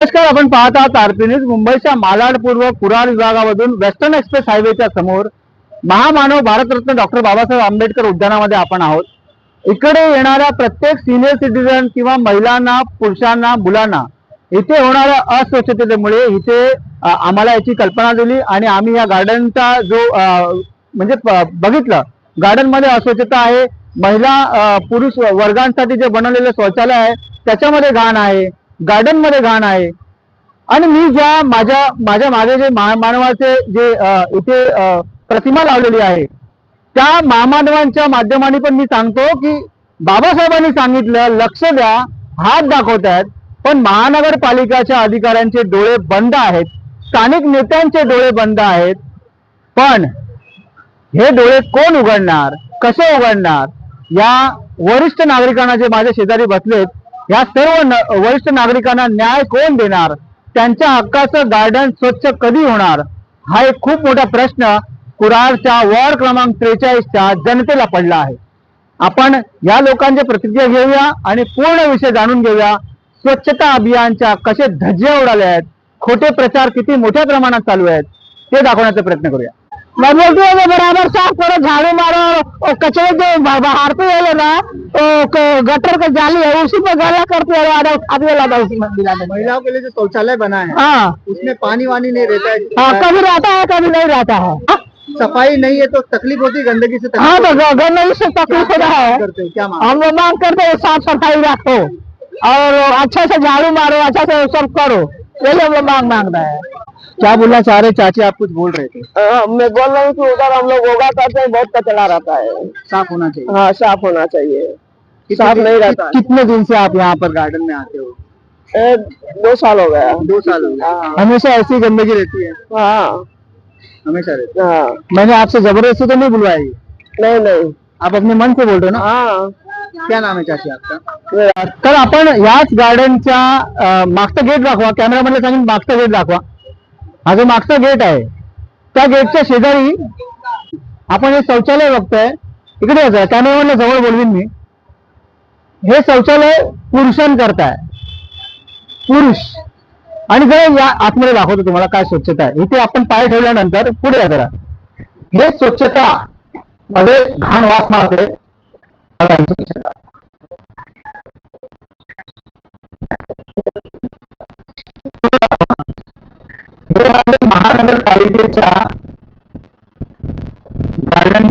नमस्कार आपण पाहत आहात आरपी न्यूज मुंबईच्या मालाड पूर्व कुरार विभागामधून वेस्टर्न एक्सप्रेस हायवेच्या समोर महामानव भारतरत्न डॉक्टर बाबासाहेब आंबेडकर उद्यानामध्ये आपण आहोत. इकडे येणाऱ्या प्रत्येक सिनियर सिटीजन किंवा महिलांना पुरुषांना मुलांना इथे होणाऱ्या अस्वच्छतेमुळे इथे आम्हाला याची कल्पना दिली आणि आम्ही या गार्डनचा जो म्हणजे बघितलं गार्डनमध्ये अस्वच्छता आहे महिला पुरुष वर्गांसाठी जे बनवलेलं शौचालय आहे त्याच्यामध्ये घाण आहे. गार्डनमध्ये घाण आहे. आणि मी ज्या माझ्या माझ्या मागे जे महामानवाचे जे इथे प्रतिमा लावलेली आहे त्या महामानवांच्या माध्यमाने पण मी सांगतो की बाबासाहेबांनी सांगितलं लक्ष द्या हात दाखवत आहेत पण महानगरपालिकाच्या अधिकाऱ्यांचे डोळे बंद आहेत स्थानिक नेत्यांचे डोळे बंद आहेत. पण हे डोळे कोण उघडणार कसे उघडणार या वरिष्ठ नागरिकांना जे माझ्या शेजारी बसलेत या सर्व वरिष्ठ नागरिकांना न्याय कोण देणार? त्यांच्या हक्काचं गार्डन स्वच्छ कधी होणार? हा एक खूप मोठा प्रश्न कुरारच्या वॉर्ड क्रमांक त्रेचाळीसच्या जनतेला पडला आहे. आपण या लोकांच्या प्रतिक्रिया घेऊया आणि पूर्ण विषय जाणून घेऊया. स्वच्छता अभियानच्या कसे धज्जे उडाले आहेत? खोटे प्रचार किती मोठ्या प्रमाणात चालू आहेत? ते दाखवण्याचा प्रयत्न करूया. मैं बोलती हूँ बराबर साफ़ करो झाड़ू मारो और कचरे जो बा- बाहर पे है ना क- गटर का जाली है उसी पे गला करते हैं आधा उसी महिलाओं के लिए जो शौचालय बना है हाँ। उसमें पानी वानी नहीं रहता है। हाँ कभी रहता है कभी नहीं रहता है। सफ़ाई नहीं है तो तकलीफ़ होती है गंदगी से हाँ तो गंदगी से तकलीफ़ हो रहा है करते हो हम लोग मांग करते हैं साफ़ सफ़ाई रखो और अच्छा से झाड़ू मारो अच्छा से सब करो यही हम लोग मांग मांग रहे हैं। क्या बोलना चाह रहे चाची आप कुछ बोल रहे थे। आ, मैं बोल रहा हूँ कि उधर हम लोग योगा करते हैं बहुत कचरा रहता है। साफ़ होना चाहिए। हाँ साफ़ होना चाहिए। साफ़ नहीं रहता है। कितने दिन से आप यहाँ पर गार्डन में आते हो? ए, दो साल हो गया। दो साल हो गए हाँ। हमेशा ऐसी गंदगी रहती है? हाँ। हमेशा रहते हाँ। मैंने आपसे ज़बरदस्ती तो नहीं बुलवाई। नहीं नहीं। आप अपने मन से बोल रहे हो ना? हाँ। क्या नाम है चाची आपका? तर आपण याच गार्डनच्या अं, मागचं गेट दाखवा कॅमेरामॅनला सांगून मागचं गेट दाखवा। हा जो मागचा गेट आहे. त्या गेटच्या शेजारी आपण हे शौचालय बघतोय. इकडे यायचं कॅमेरामॅनला जवळ बोलवीन मी. हे शौचालय पुरुषांकरताय पुरुष. आणि जर या आतमध्ये दाखवतो तुम्हाला काय स्वच्छता आहे. इथे आपण पाय ठेवल्यानंतर पुढे या जरा. हे स्वच्छता. मध्ये घाण वास मारते. स्वच्छता.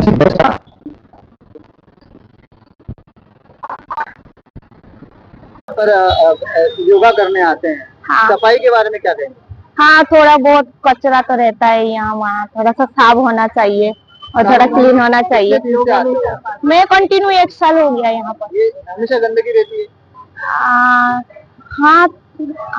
गार्डनची दशा पर योगा करने आते हैं। हाँ। सफ़ाई के बारे में क्या कहेंगे? हाँ थोड़ा बहुत कचरा तो रहता है यहाँ वहाँ थोड़ा सा साफ़ होना चाहिए और थोड़ा क्लीन होना चाहिए। से? मैं कंटिन्यू एक साल हो गया यहाँ पर। ये हमेशा गंदगी रहती है? आ, हाँ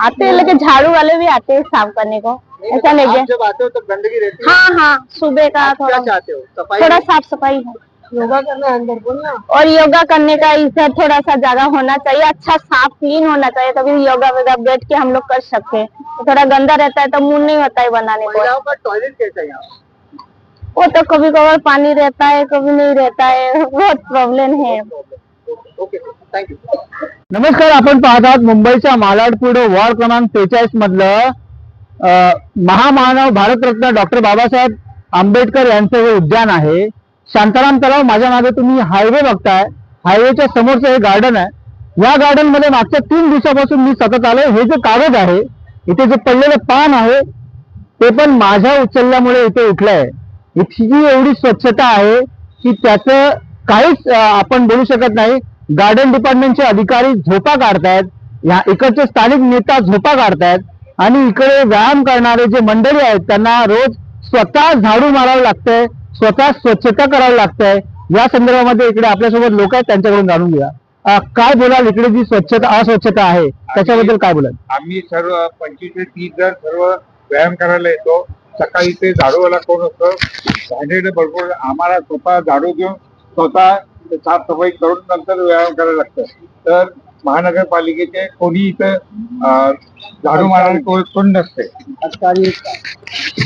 आते हैं लेकिन झाड़ू वाले भी आते हैं साफ़ करने को। ऐसा नहीं है। जब आते हो तब गंदगी रहती है? हाँ हाँ सुबह का थोड़ा चाहते हो? सफ़ाई? थोड़ा साफ़ सफ़ाई हो। योगा करना है अंदर बोलना और योगा करने का इधर थोड़ा सा जगह होना चाहिए। अच्छा साफ़ क्लीन होना चाहिए तभी योगा वगैरह बैठ के हम लोग कर सकते हैं। थोड़ा गंदा रहता है तो मुँह नहीं होता है बनाने को। टॉयलेट कैसा है वो तो कभी कभार पानी रहता है कभी नहीं रहता है। बहुत प्रॉब्लम है। ओके थँक्यू नमस्कार आपण पाहत आहात मुंबईच्या मालाड वॉर्ड क्रमांक त्रेचाळीस मधलं महामानव भारतरत्न डॉक्टर बाबासाहेब आंबेडकर यांचं हे उद्यान आहे. शांताराम तलाव माझ्या मागे तुम्ही हायवे बघताय. हायवेच्या समोरचं हे गार्डन आहे. या गार्डनमध्ये मागच्या तीन दिवसापासून मी सतत आलोय. हे जे कागद आहे इथे जे पडलेलं पान आहे ते पण माझ्या उचलल्यामुळे इथे उठलंय. इथली एवढी स्वच्छता आहे की त्याचं काहीच आपण बोलू शकत नाही. गार्डन डिपार्टमेंटचे अधिकारी झोपा काढतायत. या इकडचे स्थानिक नेता झोपा काढतायत. आणि इकडे व्यायाम करणारे जे मंडळी आहेत त्यांना रोज स्वतः झाडू मारावं लागतंय स्वतः स्वच्छता करावं लागतंय. या संदर्भामध्ये इकडे आपल्यासोबत लोक आहेत त्यांच्याकडून जाणून घ्या काय बोलाल इकडे जी स्वच्छता अस्वच्छता आहे? त्याच्याबद्दल काय बोलाल? आम्ही सर्व पंचवीस ते तीस जण सर्व व्यायाम करायला येतो. सकाळी ते झाडूवाला कोण असतं? भरपूर. आम्हाला स्वतः झाडू घेऊन स्वतः साफसफाई करून नंतर व्यायाम करायला लागतं. तर महानगरपालिकेचे कोणी इथं झाडू मारणारे कोण कोण नसते. अधिकारी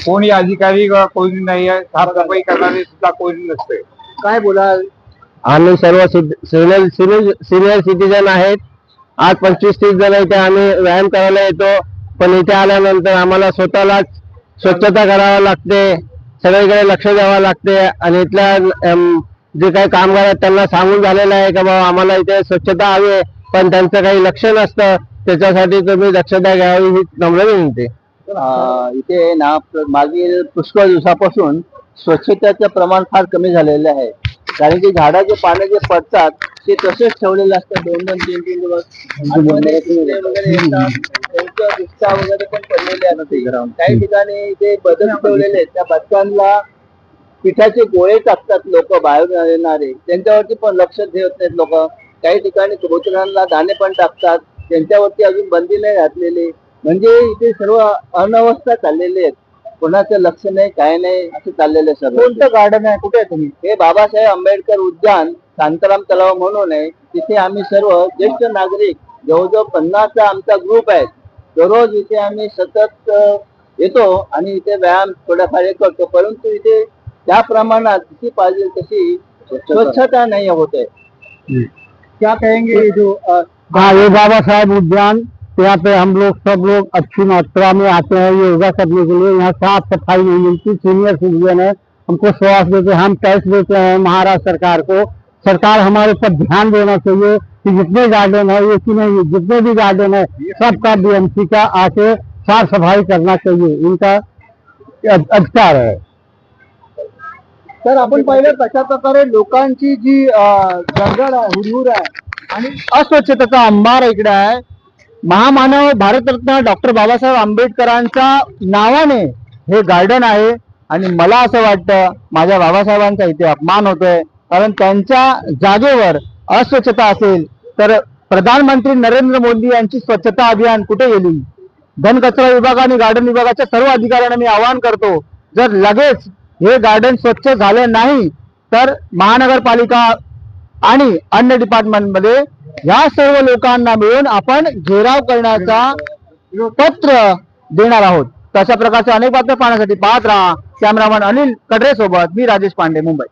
कोणी अधिकारी किंवा कोणी नाही आहे साफसफाई करणारे सुद्धा कोणी नसते. काय बोलाल? आम्ही सर्व सिनियर सिनियर सिटीजन आहेत. आज पंचवीस तीस जण इथे आम्ही व्यायाम करायला येतो. पण इथे आल्यानंतर आम्हाला स्वतःलाच स्वच्छता करावी लागते. सगळीकडे लक्ष द्यावं लागते. आणि इथल्या जे काही कामगार आहेत त्यांना सांगून झालेलं आहे का बाबा आम्हाला इथे स्वच्छता हवी आहे पण त्यांचं काही लक्ष नसतं त्याच्यासाठी तुम्ही दक्षता घ्यावी ही नम्र विनंती. इथे ना मागील पुष्कळ दिवसापासून स्वच्छतेचं प्रमाण फार कमी झालेलं आहे. कारण की झाडाचे पानं जे पडतात ते तसेच ठेवलेले असतात दोन दोन तीन तीन दिवस. वगैरे पण पडलेले असते काही ठिकाणी इथे बदल ठेवलेले आहेत. त्या बदकांना पिठाचे गोळे टाकतात लोक बाहेर येणारे. त्यांच्यावरती पण लक्ष ठेवत नाहीत लोक. काही ठिकाणी कबुतरांना दाणे पण टाकतात. त्यांच्यावरती अजून बंदी नाही घातलेली. म्हणजे इथे सर्व अनवस्था चाललेली आहेत. कोणाचं लक्ष नाही काय नाही असं चाललेलं आहे सर्व कोणतं गार्डन आहे? कुठे आहे तुम्ही? हे बाबासाहेब आंबेडकर उद्यान शांताराम तलाव म्हणून आहे. तिथे आम्ही सर्व ज्येष्ठ नागरिक जवळजवळ पन्नासचा आमचा ग्रुप आहे. दररोज इथे आम्ही सतत येतो आणि इथे व्यायाम थोडाफार करतो. परंतु इथे त्या प्रमाणात तशी स्वच्छता नाही होत आहे. क्या कहेंगे जो हाँ बाबा साहेब उद्यान, यहाँ पे हम लोग सब लोग अच्छी मात्रा में आते हैं योगा करने के लिए। यहाँ साफ़ सफ़ाई नहीं मिलती, सीनियर सिटीजन है। हमको स्वास्थ्य देते हम टैक्स देते हैं महाराष्ट्र सरकार को। सरकार हमारे ऊपर ध्यान देना चाहिए कि जितने गार्डन है, ये की नहीं, जितने भी गार्डन है, सबका बीएमसी का आके साफ़ सफ़ाई करना चाहिए। इनका अधिकार है। तर आपण पाहिलं कशा प्रकारे लोकांची जी अ, जंगल आहे हुरहुर आहे आणि अस्वच्छतेचा अंबार इकडे आहे. महामानव भारतरत्न डॉक्टर बाबासाहेब आंबेडकरांच्या नावाने हे गार्डन आहे. आणि मला असं वाटतं माझ्या बाबासाहेबांचा इथे अपमान होतोय. कारण त्यांच्या जागेवर अस्वच्छता असेल तर प्रधानमंत्री नरेंद्र मोदी यांची स्वच्छता अभियान कुठे गेली? धनकचरा विभाग आणि गार्डन विभागाच्या सर्व अधिकाऱ्यांना मी आवाहन करतो जर लगेच हे गार्डन स्वच्छ झाले नाही तर महानगरपालिका आणि अन्य डिपार्टमेंटमध्ये या सर्व लोकांना मिळून आपण घेराव करण्याचा पत्र देणार आहोत. तशा प्रकारच्या अनेक बातम्या पाहण्यासाठी पाहत राहा. कॅमेरामन अनिल कडरे सोबत मी राजेश पांडे मुंबई.